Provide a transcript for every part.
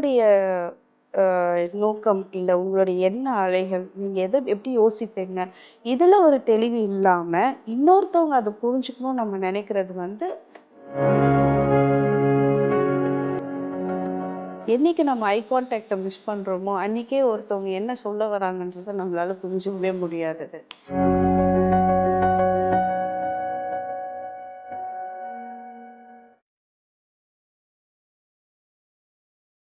உங்களுடைய நோக்கம் இல்லை உங்களுடைய எண்ண அலைகள் நீங்கள் எதை எப்படி யோசிப்பீங்க? இதில் ஒரு தெளிவு இல்லாமல் இன்னொருத்தவங்க அதை புரிஞ்சுக்கணும்னு நம்ம நினைக்கிறது வந்து என்னைக்கு நம்ம ஐ கான்டாக்டை மிஸ் பண்ணுறோமோ அன்றைக்கே ஒருத்தவங்க என்ன சொல்ல வராங்கன்றதை நம்மளால புரிஞ்சுக்கவே முடியாதது.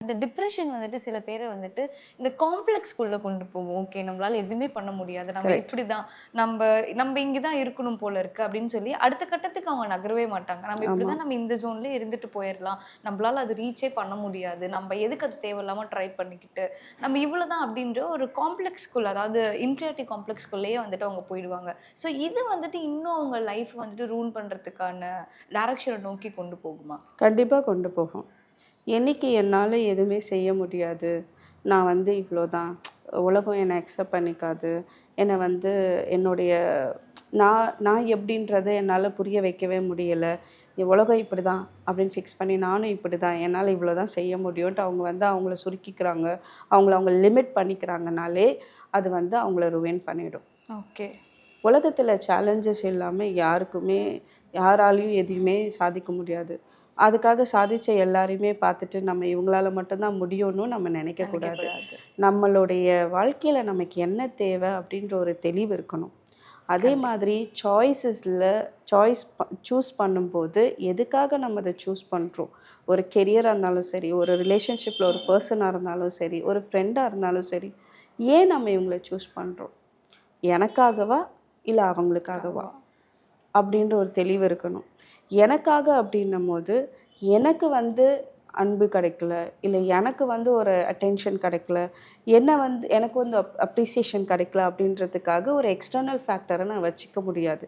இந்த டிப்ரெஷன் வந்துட்டு சில பேரை வந்துட்டு இந்த காம்ப்ளெக்ஸ்குள்ள கொண்டு போகும். ஓகே நம்மளால எதுவுமே பண்ண முடியாது. நம்ம Correct. இப்படிதான். நம்ம நம்ம இங்கதான் இருக்கணும் போல இருக்கு அப்படின்னு சொல்லி அடுத்த கட்டத்துக்கு அவங்க நகரவே மாட்டாங்க. நம்ம இப்படிதான் நம்ம இந்த ஜோன்லயே இருந்துட்டு போயிடலாம் நம்மளால அது ரீச்சே பண்ண முடியாது. நம்ம எதுக்கு அது தேவையில்லாம ட்ரை பண்ணிக்கிட்டு நம்ம இவ்வளவுதான் அப்படின்ற ஒரு காம்ப்ளெக்ஸ்குள்ள அதாவது இன்ஃபியாரிட்டி காம்ப்ளெக்ஸ்குள்ளேயே வந்துட்டு அவங்க போயிடுவாங்க. ஸோ இது வந்துட்டு இன்னும் அவங்க லைஃப் வந்துட்டு ரூன் பண்றதுக்கான டைரக்ஷனை நோக்கி கொண்டு போகுமா? கண்டிப்பாக கொண்டு போகும். என்னைக்கு என்னால் எதுவுமே செய்ய முடியாது. நான் வந்து இவ்வளோதான் உலகம் என்னை அக்செப்ட் பண்ணிக்காது. என்னை வந்து என்னுடைய நான் நான் எப்படின்றத என்னால் புரிய வைக்கவே முடியலை. உலகம் இப்படி தான் அப்படின்னு ஃபிக்ஸ் பண்ணி நானும் இப்படி தான் என்னால் இவ்வளோ தான் செய்ய முடியும்ன்ட்டு அவங்க வந்து அவங்கள சுருக்கிக்கிறாங்க. அவங்கள அவங்க லிமிட் பண்ணிக்கிறாங்கனாலே அது வந்து அவங்கள ருவேன் பண்ணிடும். ஓகே உலகத்தில் சேலஞ்சஸ் இல்லாமல் யாருக்குமே யாராலையும் எதையுமே சாதிக்க முடியாது. அதுக்காக சாதிச்ச எல்லாரையுமே பார்த்துட்டு நம்ம இவங்களால மட்டும்தான் முடியும்னு நம்ம நினைக்கக்கூடாது நம்மளுடைய வாழ்க்கையில் நமக்கு என்ன தேவை அப்படின்ற ஒரு தெளிவு இருக்கணும். அதே மாதிரி சாய்ஸஸில் சாய்ஸ் சூஸ் பண்ணும்போது எதுக்காக நம்ம அதை சூஸ் பண்ணுறோம் ஒரு கெரியராக இருந்தாலும் சரி ஒரு ரிலேஷன்ஷிப்பில் ஒரு பர்சனாக இருந்தாலும் சரி ஒரு ஃப்ரெண்டாக இருந்தாலும் சரி ஏன் நம்ம இவங்களை சூஸ் பண்ணுறோம் எனக்காகவா? இல்லை அவங்களுக்காகவா? அப்படின்ற ஒரு தெளிவு இருக்கணும். எனக்காக அப்படின்னும் போது எனக்கு வந்து அன்பு கிடைக்கல இல்லை எனக்கு வந்து ஒரு அட்டென்ஷன் கிடைக்கல என்ன வந்து எனக்கு வந்து அப்ரிசியேஷன் கிடைக்கல அப்படின்றதுக்காக ஒரு எக்ஸ்டர்னல் ஃபேக்டரை நான் வச்சுக்க முடியாது.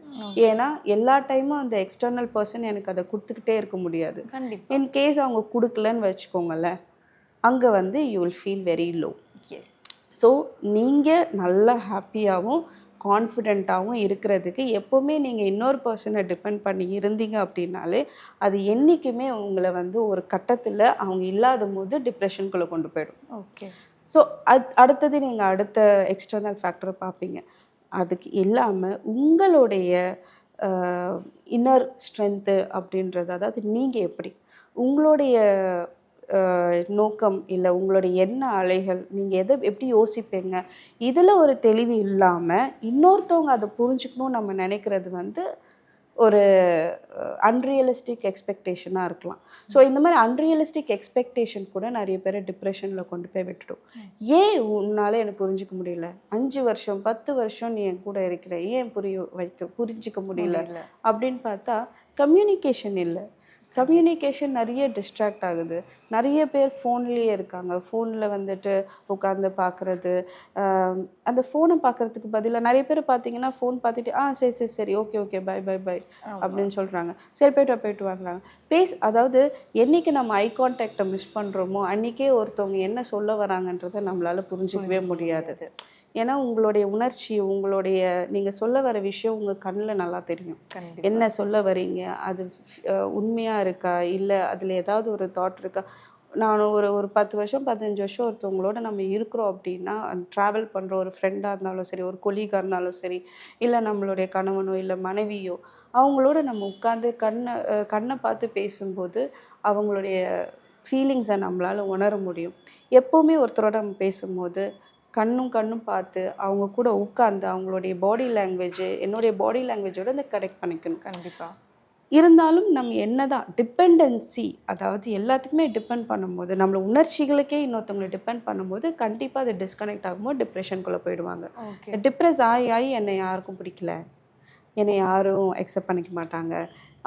ஏன்னா எல்லா டைமும் அந்த எக்ஸ்டர்னல் பர்சன் எனக்கு அதை கொடுத்துக்கிட்டே இருக்க முடியாது. இன் கேஸ் அவங்க கொடுக்கலன்னு வச்சுக்கோங்களேன் அங்கே வந்து you will feel very low yes so நீங்கள் நல்லா ஹாப்பியாகவும் கான்ஃபிடெண்ட்டாகவும் இருக்கிறதுக்கு எப்போவுமே நீங்கள் இன்னொரு பர்சனை டிபெண்ட் பண்ணி இருந்தீங்க அப்படின்னாலே அது என்றைக்குமே உங்களை வந்து ஒரு கட்டத்தில் அவங்க இல்லாத போது டிப்ரெஷனுக்குள்ளே கொண்டு போயிடும். ஓகே ஸோ அத் அடுத்தது நீங்கள் அடுத்த எக்ஸ்டர்னல் ஃபேக்டரை பார்ப்பீங்க. அதுக்கு இல்லாமல் உங்களுடைய இன்னர் ஸ்ட்ரென்த்து அப்படின்றது அதாவது நீங்கள் எப்படி? உங்களுடைய நோக்கம் இல்லை உங்களுடைய எண்ண அலைகள் நீங்கள் எதை எப்படி யோசிப்பீங்க? இதில் ஒரு தெளிவு இல்லாமல் இன்னொருத்தவங்க அதை புரிஞ்சுக்கணும்னு நம்ம நினைக்கிறது வந்து ஒரு அன்ரியலிஸ்டிக் எக்ஸ்பெக்டேஷனாக இருக்கலாம். ஸோ இந்த மாதிரி அன்ரியலிஸ்டிக் எக்ஸ்பெக்டேஷன் கூட நிறைய பேரை டிப்ரெஷனில் கொண்டு போய் விட்டுடும். ஏன் உன்னால எனக்கு புரிஞ்சுக்க முடியல? அஞ்சு வருஷம் பத்து வருஷம் நீ என் கூட இருக்கிற ஏன் புரிய வைக்க புரிஞ்சுக்க முடியல? முடியல. அப்படின்னு பார்த்தா கம்யூனிகேஷன் இல்லை. கம்யூனிகேஷன் நிறைய டிஸ்ட்ராக்ட் ஆகுது. நிறைய பேர் ஃபோன்லேயே இருக்காங்க. ஃபோனில் வந்துட்டு உட்காந்து பார்க்குறது. அந்த ஃபோனை பார்க்குறதுக்கு பதிலாக நிறைய பேர் பார்த்தீங்கன்னா ஃபோன் பார்த்துட்டு ஆ சரி சரி சரி okay okay bye bye bye அப்படின்னு சொல்கிறாங்க சரி போயிட்டு போயிட்டு வாங்குறாங்க பேஸ் அதாவது என்னைக்கு நம்ம ஐ கான்டாக்டை மிஸ் பண்ணுறோமோ அன்றைக்கே ஒருத்தவங்க என்ன சொல்ல வராங்கன்றதை நம்மளால புரிஞ்சிக்கவே முடியாது. ஏன்னா உங்களுடைய உணர்ச்சி உங்களுடைய நீங்கள் சொல்ல வர விஷயம் உங்கள் கண்ணில் நல்லா தெரியும். என்ன சொல்ல வரீங்க அது உண்மையாக இருக்கா? இல்லை அதில் ஏதாவது ஒரு தாட் இருக்கா? நான் ஒரு ஒரு பத்து வருஷம் பதினஞ்சு வருஷம் ஒருத்தவங்களோட நம்ம இருக்கிறோம் அப்படின்னா ட்ராவல் பண்ணுற ஒரு ஃப்ரெண்டாக இருந்தாலும் சரி ஒரு கொலீகாக இருந்தாலும் சரி இல்லை நம்மளுடைய கணவனோ இல்லை மனைவியோ அவங்களோட நம்ம உட்காந்து கண்ணை கண்ணை பார்த்து பேசும்போது அவங்களுடைய ஃபீலிங்ஸை நம்மளால் உணர முடியும். எப்போவுமே ஒருத்தரோட நம்ம பேசும்போது கண்ணும் கண்ணும் பார்த்து அவங்க கூட உட்காந்து அவங்களுடைய பாடி லாங்குவேஜ் என்னுடைய பாடி லாங்குவேஜோட இந்த கனெக்ட் பண்ணிக்கணும். கண்டிப்பா. இருந்தாலும் நம்ம என்னதான் டிபெண்டன்சி அதாவது எல்லாத்துக்குமே டிபெண்ட் பண்ணும்போது நம்மள உணர்ச்சிகளுக்கே இன்னொருத்தவங்களை டிபெண்ட் பண்ணும்போது கண்டிப்பாக அது டிஸ்கனெக்ட் ஆகும்போது டிப்ரெஷனுக்குள்ளே போயிடுவாங்க. ஓகே டிப்ரெஸ் ஆகி ஆகி என்னை யாருக்கும் பிடிக்கல? என்னை யாரும் அக்செப்ட் பண்ணிக்க மாட்டாங்க.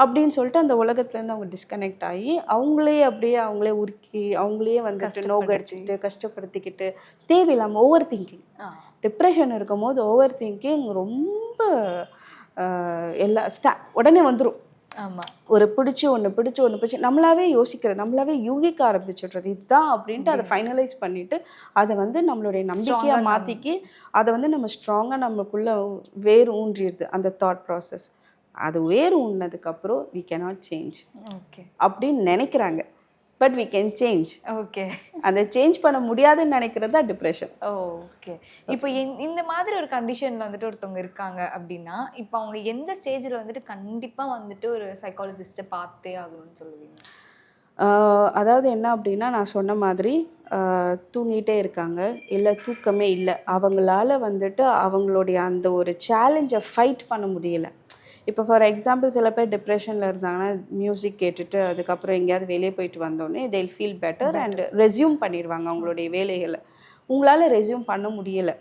அப்படின்னு சொல்லிட்டு அந்த உலகத்துலேருந்து அவங்க டிஸ்கனெக்ட் ஆகி அவங்களே அப்படியே அவங்களே உருக்கி அவங்களே வந்துட்டு. நோகடிச்சிட்டு கஷ்டப்படுத்திக்கிட்டு தேவையில்லாமல் ஓவர் திங்கிங் டிப்ரெஷன் இருக்கும் போது ஓவர் திங்கிங் ரொம்ப எல்லா ஸ்டா உடனே வந்துடும் ஒரு பிடிச்சி ஒன்று பிடிச்சி ஒன்று பிடிச்சி நம்மளாவே யோசிக்கிற நம்மளாவே யூகிக்க ஆரம்பிச்சிடுறது. இதுதான் அப்படின்ட்டு அதை ஃபைனலைஸ் பண்ணிட்டு அதை வந்து நம்மளுடைய Strong-ஆ மாற்றிக்கி அதை வந்து நம்ம ஸ்ட்ராங்காக நமக்குள்ள வேர் ஊன்றிடுது அந்த தாட் ப்ராசஸ் அது வேர் ஊன்னதுக்கப்புறம் வி cannot சேஞ்ச் ஓகே. அப்படின்னு நினைக்கிறாங்க. But we can change okay அந்த சேஞ்ச் பண்ண முடியாதுன்னு நினைக்கிறது தான் டிப்ரெஷன் ஓகே இப்போ இந்த மாதிரி ஒரு கண்டிஷன்ல வந்துட்டு ஒருத்தவங்க இருக்காங்க அப்படின்னா இப்போ அவங்க எந்த ஸ்டேஜ்ல வந்துட்டு கண்டிப்பா வந்துட்டு ஒரு சைக்காலஜிஸ்ட்டை பார்த்தே ஆகணும்னு சொல்லுவீங்க? அதாவது என்ன அப்படின்னா நான் சொன்ன மாதிரி தூங்கிட்டே இருக்காங்க. இல்லை தூக்கமே இல்லை. அவங்களால வந்துட்டு அவங்களுடைய அந்த ஒரு சேலஞ்சை ஃபைட் பண்ண முடியல. இப்போ ஃபார் எக்ஸாம்பிள் சில பேர் டிப்ரெஷனில் இருந்தாங்கன்னா மியூசிக் கேட்டுட்டு அதுக்கப்புறம் எங்கேயாவது வெளியே போயிட்டு வந்தோடனே they'll feel better and resume பண்ணிடுவாங்க அவங்களுடைய வேலைகளை. உங்களால் ரெஸ்யூம் பண்ண முடியலை.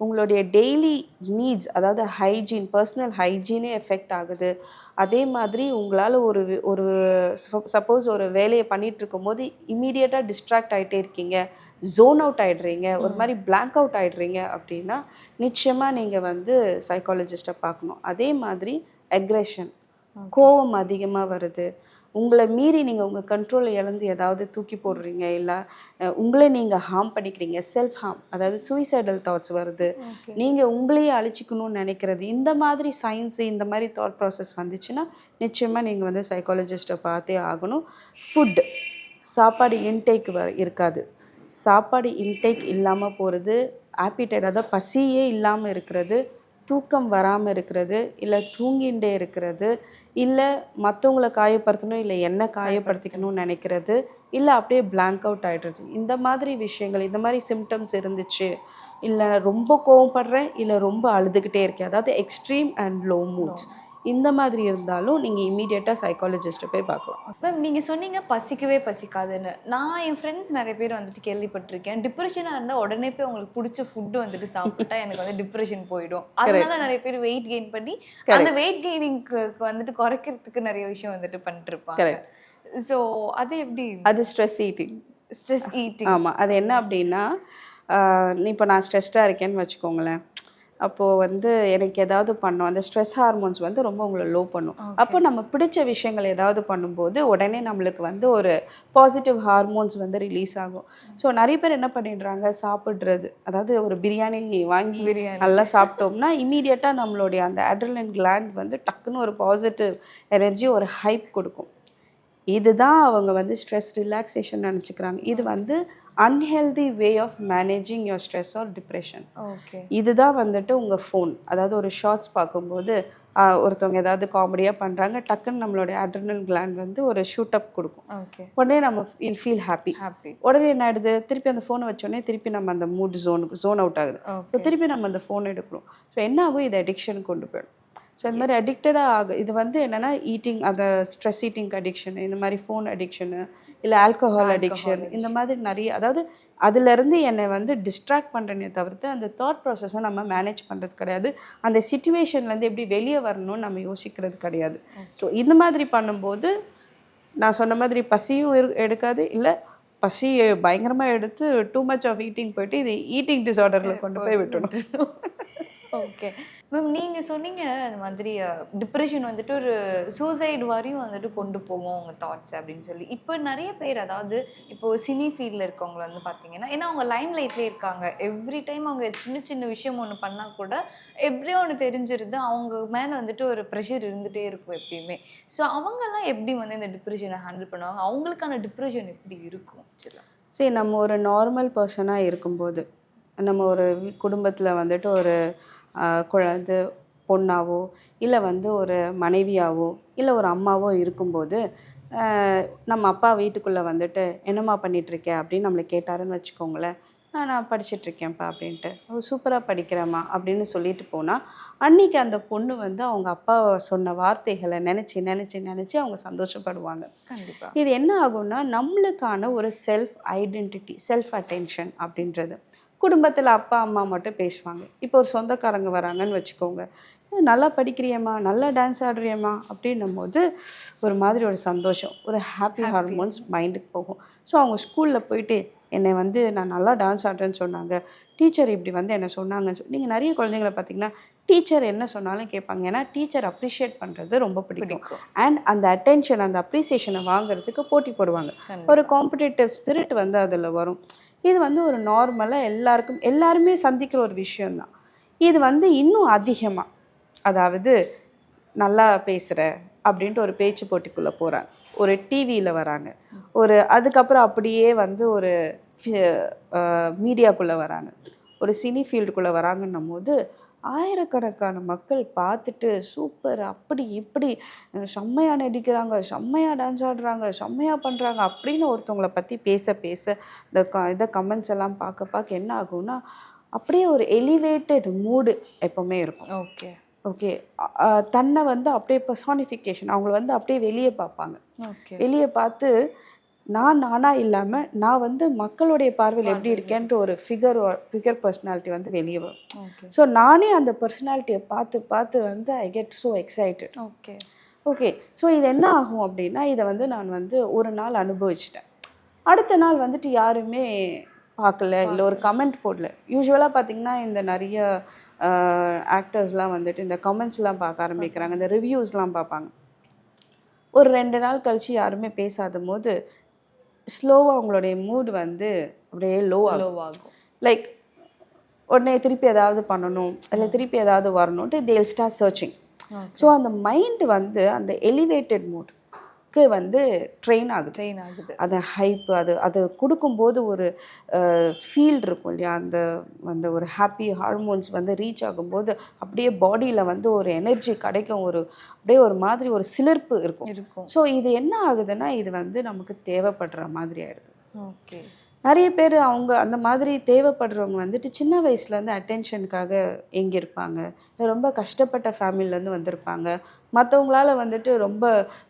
உங்களுடைய டெய்லி நீட்ஸ் அதாவது ஹைஜீன் பர்சனல் ஹைஜீனே எஃபெக்ட் ஆகுது. அதே மாதிரி உங்களால் ஒரு ஒரு சப்போஸ் ஒரு வேலையை பண்ணிட்டு இருக்கும்போது இமீடியட்டாக டிஸ்ட்ராக்ட் ஆகிட்டே இருக்கீங்க ஜோன் அவுட் ஆகிடுறீங்க ஒரு மாதிரி blank அவுட் ஆகிடுறீங்க அப்படின்னா நிச்சயமாக நீங்கள் வந்து சைக்காலஜிஸ்ட்டை பார்க்கணும். அதே மாதிரி அக்ரெஷன் கோவம் அதிகமாக வருது. உங்களை மீறி நீங்கள் உங்கள் கண்ட்ரோலை இழந்து ஏதாவது தூக்கி போடுறீங்க இல்லை உங்களே நீங்கள் ஹார்ம் பண்ணிக்கிறீங்க செல்ஃப் ஹார்ம் அதாவது சூசைடல் தாட்ஸ் வருது. நீங்கள் உங்களையே அழிச்சிக்கணும்னு நினைக்கிறது இந்த மாதிரி சயின்ஸ் இந்த மாதிரி தாட் ப்ராசஸ் வந்துச்சுன்னா நிச்சயமாக நீங்கள் வந்து சைக்காலஜிஸ்ட்டை பார்த்தே ஆகணும். ஃபுட் சாப்பாடு இன்டேக் வ இருக்காது. சாப்பாடு இன்டேக் இல்லாமல் போகிறது ஆப்பிடைட் அதாவது பசியே இல்லாமல் இருக்கிறது தூக்கம் வராமல் இருக்கிறது இல்லை தூங்கிண்டே இருக்கிறது இல்லை மற்றவங்கள காயப்படுத்தணும் இல்லை என்ன காயப்படுத்திக்கணும்னு நினைக்கிறது இல்லை அப்படியே blank அவுட் ஆகிடுறது இந்த மாதிரி விஷயங்கள் இந்த மாதிரி சிம்டம்ஸ் இருந்துச்சு இல்லை ரொம்ப கோவப்படுறேன் இல்லை ரொம்ப அழுதுகிட்டே இருக்கேன். அதாவது எக்ஸ்ட்ரீம் அண்ட் லோ மூட்ஸ் இந்த மாதிரி இருந்தாலும் நீங்கள் இமீடியட்டாக சைக்காலஜிஸ்ட்டை போய் பார்க்கலாம். மேம் நீங்க சொன்னீங்க பசிக்கவே பசிக்காதுன்னு. நான் என் ஃப்ரெண்ட்ஸ் நிறைய பேர் வந்துட்டு கேள்விப்பட்டிருக்கேன். டிப்ரெஷனா இருந்தா உடனே போய் உங்களுக்கு பிடிச்ச ஃபுட்டு வந்துட்டு சாப்பிட்டா எனக்கு வந்து டிப்ரெஷன் போயிடும். அதனால நிறைய பேர் வெயிட் கெயின் பண்ணி அந்த வெயிட் கெய்னிங்க்கு வந்துட்டு குறைக்கிறதுக்கு நிறைய விஷயம் வந்துட்டு பண்ணிட்டு இருப்பாங்க. ஸோ அது எப்படி? அது ஸ்ட்ரெஸ் ஈட்டிங் ஸ்ட்ரெஸ் ஈட்டிங் ஆமாம் அது என்ன அப்படின்னா இப்போ நான் ஸ்ட்ரெஸ்டாக இருக்கேன்னு வச்சுக்கோங்களேன். அப்போது வந்து எனக்கு ஏதாவது பண்ணோம். அந்த ஸ்ட்ரெஸ் ஹார்மோன்ஸ் வந்து ரொம்ப உங்களை லோ பண்ணும். அப்போ நம்ம பிடிச்ச விஷயங்கள் ஏதாவது பண்ணும்போது உடனே நம்மளுக்கு வந்து ஒரு பாசிட்டிவ் ஹார்மோன்ஸ் வந்து ரிலீஸ் ஆகும். ஸோ நிறைய பேர் என்ன பண்ணிடுறாங்க? சாப்பிட்றது. அதாவது ஒரு பிரியாணி வாங்கி. நல்லா சாப்பிட்டோம்னா இமீடியட்டாக நம்மளுடைய அந்த அட்ரலின் கிளாண்ட் வந்து டக்குன்னு ஒரு பாசிட்டிவ் எனர்ஜி ஒரு ஹைப் கொடுக்கும். இதுதான் அவங்க வந்து ஸ்ட்ரெஸ் ரிலாக்ஸேஷன் நினச்சிக்கிறாங்க. இது வந்து unhealthy way of managing your stress or depression இதுதான் வந்துட்டு உங்கள் ஃபோன் அதாவது ஒரு ஷார்ட்ஸ் பார்க்கும்போது ஒருத்தவங்க ஏதாவது காமெடியாக பண்ணுறாங்க டக்குன்னு நம்மளுடைய அட்ரினல் கிளாண்ட் வந்து ஒரு ஷூட் அப் கொடுக்கும். உடனே நம்ம ஃபீல் ஹாப்பி ஹாப்பி உடனே என்ன ஆயிடுது? திருப்பி அந்த ஃபோனை வச்சோடனே திருப்பி நம்ம அந்த மூட் ஜோனுக்கு ஜோன் அவுட் ஆகுது. ஸோ திருப்பி நம்ம அந்த ஃபோன் எடுக்கிறோம். ஸோ என்ன ஆகும்? இது அடிக்ஷன் கொண்டு போயிடும். ஸோ இந்த மாதிரி அடிக்டடாக ஆகு இது வந்து என்னென்னா ஈட்டிங் அந்த ஸ்ட்ரெஸ் ஈட்டிங் அடிக்ஷனு இந்த மாதிரி ஃபோன் அடிக்ஷனு இல்லை ஆல்கஹால் அடிக்ஷன் இந்த மாதிரி நிறைய அதாவது அதுலேருந்து என்னை வந்து டிஸ்ட்ராக்ட் பண்ணுறேனே தவிர்த்து அந்த தாட் ப்ராசஸை நம்ம மேனேஜ் பண்ணுறது கிடையாது. அந்த சுச்சுவேஷன்லேருந்து எப்படி வெளியே வரணும்னு நம்ம யோசிக்கிறது கிடையாது. ஸோ இந்த மாதிரி பண்ணும்போது நான் சொன்ன மாதிரி பசியும் எடுக்காது இல்லை பசி பயங்கரமாக எடுத்து டூ மச் ஆஃப் ஈட்டிங் போயிட்டு இது ஈட்டிங் டிசார்டரில் கொண்டு போய் விட்டுடும் ஓகே மேம் நீங்க சொன்னீங்க அந்த மாதிரி டிப்ரெஷன் வந்துட்டு ஒரு சூசைட் வரையும் வந்துட்டு கொண்டு போகும் உங்க தாட்ஸ் அப்படின்னு சொல்லி. இப்போ நிறைய பேர் அதாவது இப்போ சினி ஃபீல்டில் இருக்கவங்க வந்து பார்த்தீங்கன்னா ஏன்னா அவங்க லைம் லைட்லேயே இருக்காங்க. எவ்ரி டைம் அவங்க சின்ன சின்ன விஷயம் ஒன்று பண்ணால் கூட எப்படியோ ஒன்று தெரிஞ்சிருது அவங்க மேலே வந்துட்டு ஒரு ப்ரெஷர் இருந்துகிட்டே இருக்கும் எப்பயுமே. ஸோ அவங்கெல்லாம் எப்படி வந்து இந்த டிப்ரெஷனை ஹேண்டில் பண்ணுவாங்க? அவங்களுக்கான டிப்ரெஷன் எப்படி இருக்கும்? சரி நம்ம ஒரு நார்மல் பர்சனாக இருக்கும்போது நம்ம ஒரு குடும்பத்தில் வந்துட்டு ஒரு குழந்தை பொண்ணாவோ இல்லை வந்து ஒரு மனைவியாவோ இல்லை ஒரு அம்மாவோ இருக்கும்போது நம்ம அப்பா வீட்டுக்குள்ளே வந்துட்டு என்னம்மா பண்ணிகிட்ருக்க அப்படின்னு நம்மளை கேட்டாருன்னு வச்சுக்கோங்களேன். "ஆ, நான் படிச்சுட்டு இருக்கேன்ப்பா அப்படின்ட்டு சூப்பராக படிக்கிறேம்மா அப்படின்னு சொல்லிட்டு போனால் அன்னைக்கு அந்த பொண்ணு வந்து அவங்க அப்பா சொன்ன வார்த்தைகளை நினச்சி நினச்சி நினச்சி அவங்க சந்தோஷப்படுவாங்க. கண்டிப்பா. இது என்ன ஆகும்னா நம்மளுக்கான ஒரு செல்ஃப் ஐடென்டிட்டி செல்ஃப் அட்டென்ஷன் அப்படின்றது. குடும்பத்தில் அப்பா அம்மா மட்டும் பேசுவாங்க. இப்போ ஒரு சொந்தக்காரங்க வராங்கன்னு வச்சுக்கோங்க. "ஏய், நல்லா படிக்கிறியம்மா நல்லா டான்ஸ் ஆடுறியம்மா அப்படின்னும் போது ஒரு மாதிரி ஒரு சந்தோஷம் ஒரு ஹாப்பி ஹார்மோன்ஸ் மைண்டுக்கு போகும். ஸோ அவங்க ஸ்கூலில் போயிட்டு என்னை வந்து நான் நல்லா டான்ஸ் ஆடுறேன்னு சொன்னாங்க. டீச்சர் இப்படி வந்து என்ன சொன்னாங்கன்னு சொல்லி நீங்கள் நிறைய குழந்தைங்கள பார்த்தீங்கன்னா டீச்சர் என்ன சொன்னாலும் கேட்பாங்க. ஏன்னா டீச்சர் அப்ரிஷியேட் பண்ணுறது ரொம்ப பிடிக்கும். அண்ட் அந்த அட்டென்ஷன் அந்த அப்ரிசியேஷனை வாங்குறதுக்கு போட்டி போடுவாங்க. ஒரு காம்படிட்டிவ் ஸ்பிரிட் வந்து அதில் வரும். இது வந்து ஒரு நார்மலாக எல்லாருக்கும் எல்லாருமே சந்திக்கிற ஒரு விஷயந்தான் இது வந்து இன்னும் அதிகமாக அதாவது நல்லா பேசுகிற அப்படின்ட்டு ஒரு பேச்சு போட்டிக்குள்ளே போகிறாங்க ஒரு டிவியில் வராங்க. ஒரு அதுக்கப்புறம் அப்படியே வந்து ஒரு மீடியாக்குள்ளே வராங்க. ஒரு சினி ஃபீல்டுக்குள்ளே வராங்கன்னும் போது ஆயிரக்கணக்கான மக்கள் பார்த்துட்டு சூப்பர் அப்படி இப்படி அஹ் செம்மையா நடிக்கிறாங்க செம்மையா டான்ஸ் ஆடுறாங்க செம்மையா பண்ணுறாங்க அப்படின்னு ஒருத்தவங்கள பற்றி பேச பேச இந்த க இதை கமெண்ட்ஸ் எல்லாம் பார்க்க பார்க்க என்ன ஆகும்னா அப்படியே ஒரு எலிவேட்டட் மூடு எப்பவுமே இருக்கும். ஓகே ஓகே தன்னை வந்து அப்படியே பர்சானிஃபிகேஷன் அவங்கள வந்து அப்படியே வெளியே பார்ப்பாங்க. வெளியே பார்த்து நான் நானா இல்லாமல் நான் வந்து மக்களுடைய பார்வையில் எப்படி இருக்கேன்ட்டு ஒரு ஃபிகர் ஃபிகர் பர்சனாலிட்டி வந்து வெளியே வரும். ஸோ நானே அந்த பர்சனாலிட்டியை பார்த்து பார்த்து வந்து I get so excited okay okay so இது என்ன ஆகும் அப்படின்னா இதை வந்து நான் வந்து ஒரு நாள் அனுபவிச்சிட்டேன். அடுத்த நாள் வந்துட்டு யாருமே பார்க்கல இல்லை ஒரு கமெண்ட் போடல. யூஸ்வலாக பார்த்தீங்கன்னா இந்த நிறைய ஆக்டர்ஸ்லாம் வந்துட்டு இந்த கமெண்ட்ஸ்லாம் பார்க்க ஆரம்பிக்கிறாங்க. இந்த ரிவ்யூஸ்லாம் பார்ப்பாங்க. ஒரு ரெண்டு நாள் கழிச்சு யாருமே பேசாத போது ஸ்லோவாக அவங்களுடைய மூட் வந்து அப்படியே லோ ஆகும். லைக் உடனே திருப்பி ஏதாவது பண்ணணும் இல்லை திருப்பி ஏதாவது வரணும்ட்டு தேல் ஸ்டார்ட் சர்ச்சிங் ஸோ அந்த மைண்ட் வந்து அந்த எலிவேட்டட் மூட்க்கு வந்து ட்ரெயின் ஆகுது. ட்ரெயின் ஆகுது. அந்த ஹைப் அது அது கொடுக்கும்போது ஒரு ஃபீல் இருக்கும் இல்லையா? அந்த அந்த ஒரு ஹாப்பி ஹார்மோன்ஸ் வந்து ரீச் ஆகும்போது அப்படியே பாடியில் வந்து ஒரு எனர்ஜி கிடைக்கும். ஒரு அப்படியே ஒரு மாதிரி ஒரு சிலிர்ப்பு இருக்கும். இருக்கும். ஸோ இது என்ன ஆகுதுன்னா இது வந்து நமக்கு தேவைப்படுற மாதிரி ஆயிடுது. ஓகே நிறைய பேர் அவங்க அந்த மாதிரி தேவைப்படுறவங்க வந்துட்டு சின்ன வயசுலேருந்து அட்டென்ஷனுக்காக எங்கிருப்பாங்க. ரொம்ப கஷ்டப்பட்ட ஃபேமிலிலேருந்து வந்திருப்பாங்க. மற்றவங்களால வந்துட்டு ரொம்ப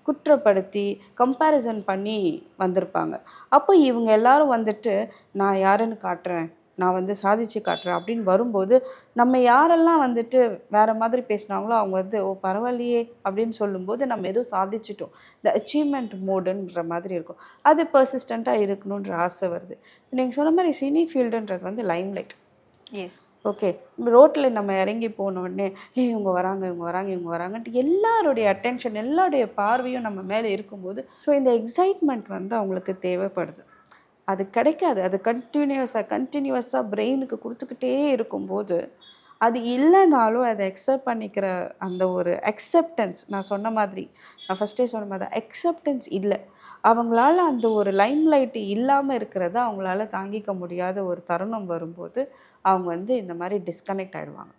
குற்றப்படுத்தி கம்பேரிசன் பண்ணி வந்திருப்பாங்க. அப்போ இவங்க எல்லாரும் வந்துட்டு நான் யாருன்னு காட்டுறேன். நான் வந்து சாதிச்சு காட்டுறேன் அப்படின்னு வரும்போது நம்ம யாரெல்லாம் வந்துட்டு வேற மாதிரி பேசினாங்களோ அவங்க வந்து ஓ பரவாயில்லையே அப்படின்னு சொல்லும்போது நம்ம ஏதோ சாதிச்சிட்டோம். இந்த அச்சீவ்மெண்ட் மோடுன்ற மாதிரி இருக்கும். அது பர்சிஸ்டண்ட்டாக இருக்கணுன்ற ஆசை வருது. நீங்கள் சொன்ன மாதிரி சினி ஃபீல்டுன்றது வந்து லைம்லைட் எஸ் ஓகே ரோட்டில் நம்ம இறங்கி போன உடனே ஏ இவங்க வராங்க இவங்க வராங்க இவங்க வராங்கன்ட்டு எல்லாருடைய அட்டென்ஷன் எல்லாருடைய பார்வையும் நம்ம மேலே இருக்கும்போது ஸோ இந்த எக்ஸைட்மெண்ட் வந்து அவங்களுக்கு தேவைப்படுது. அது கிடைக்காது. அது கண்டினியூஸாக கண்டினியூஸாக பிரெயினுக்கு கொடுத்துக்கிட்டே இருக்கும்போது அது இல்லைனாலும் அதை அக்செப்ட் பண்ணிக்கிற அந்த ஒரு அக்செப்டன்ஸ் நான் சொன்ன மாதிரி நான் ஃபஸ்ட்டே சொன்ன மாதிரி அக்செப்டன்ஸ் இல்லை. அவங்களால அந்த ஒரு லைம் லைட்டு இல்லாமல் இருக்கிறத அவங்களால தாங்கிக்க முடியாத ஒரு தருணம் வரும்போது அவங்க வந்து இந்த மாதிரி டிஸ்கனெக்ட் ஆகிடுவாங்க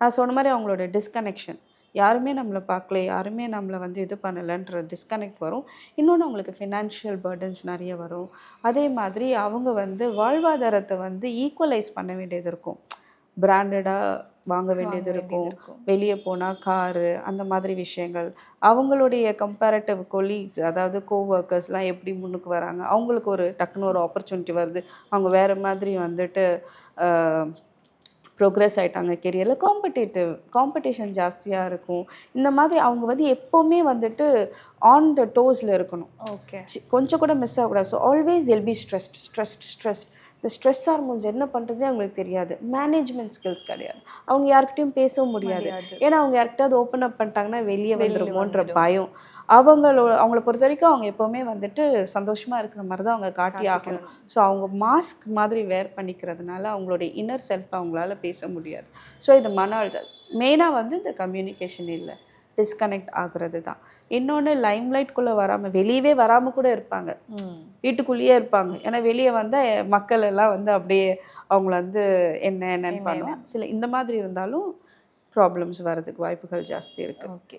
நான் சொன்ன மாதிரி அவங்களோட டிஸ்கனெக்ஷன் யாருமே நம்மளை பார்க்கல யாருமே நம்மளை வந்து இது பண்ணலைன்ற டிஸ்கனெக்ட் வரும். இன்னொன்று அவங்களுக்கு ஃபினான்ஷியல் பர்டன்ஸ் நிறைய வரும். அதே மாதிரி அவங்க வந்து வாழ்வாதாரத்தை வந்து ஈக்குவலைஸ் பண்ண வேண்டியது இருக்கும். பிராண்டடாக வாங்க வேண்டியது இருக்கும். வெளியே போனால் காரு அந்த மாதிரி விஷயங்கள். அவங்களுடைய கம்பேரட்டிவ் கொலீக்ஸ் அதாவது கோஒர்க்கர்ஸ்லாம் எப்படி முன்னுக்கு வராங்க? அவங்களுக்கு ஒரு டக்குன்னு ஒரு ஆப்பர்ச்சுனிட்டி வருது. அவங்க வேறு மாதிரி வந்துட்டு ப்ரோக்ரஸ் ஆயிட்டாங்க கெரியரில் காம்படிட்டிவ் காம்படிஷன் ஜாஸ்தியாக இருக்கும். இந்த மாதிரி அவங்க வந்து எப்போவுமே வந்துட்டு ஆன் த டோஸில் இருக்கணும். ஓகே கொஞ்சம் கூட மிஸ் ஆகக்கூடாது. So always will be stressed stressed stressed இந்த ஸ்ட்ரெஸ் ஹார்மோன்ஸ் என்ன பண்ணுறதே அவங்களுக்கு தெரியாது. மேனேஜ்மெண்ட் ஸ்கில்ஸ் கிடையாது. அவங்க யார்கிட்டயும் பேசவும் முடியாது. முடியாது. ஏன்னா அவங்க யார்கிட்டயாவது ஓப்பன் அப் பண்ணிட்டாங்கன்னா வெளியே வந்துருமோன்ற பயம். அவங்களோட அவங்கள பொறுத்த வரைக்கும் அவங்க எப்போவுமே வந்துட்டு சந்தோஷமாக இருக்கிற மாதிரி தான் அவங்க காட்டி ஆகணும். ஸோ அவங்க மாஸ்க் மாதிரி வேர் பண்ணிக்கிறதுனால அவங்களுடைய இன்னர் செல்ஃப் அவங்களால பேச முடியாது. ஸோ இது மன அழுத்தம். மெயினாக வந்து இந்த கம்யூனிகேஷன் இல்லை. டிஸ்கனெக்ட் ஆகுறது தான் இன்னொன்று லைம்லைட்குள்ளே வராமல் வெளியவே வராமல் கூட இருப்பாங்க. வீட்டுக்குள்ளேயே இருப்பாங்க. ஏன்னா வெளியே வந்தால் மக்கள் எல்லாம் வந்து அப்படியே அவங்கள வந்து என்ன என்னன்னு பண்ணுவோம் சில இந்த மாதிரி இருந்தாலும் ப்ராப்ளம்ஸ் வர்றதுக்கு வாய்ப்புகள் ஜாஸ்தி இருக்குது ஓகே.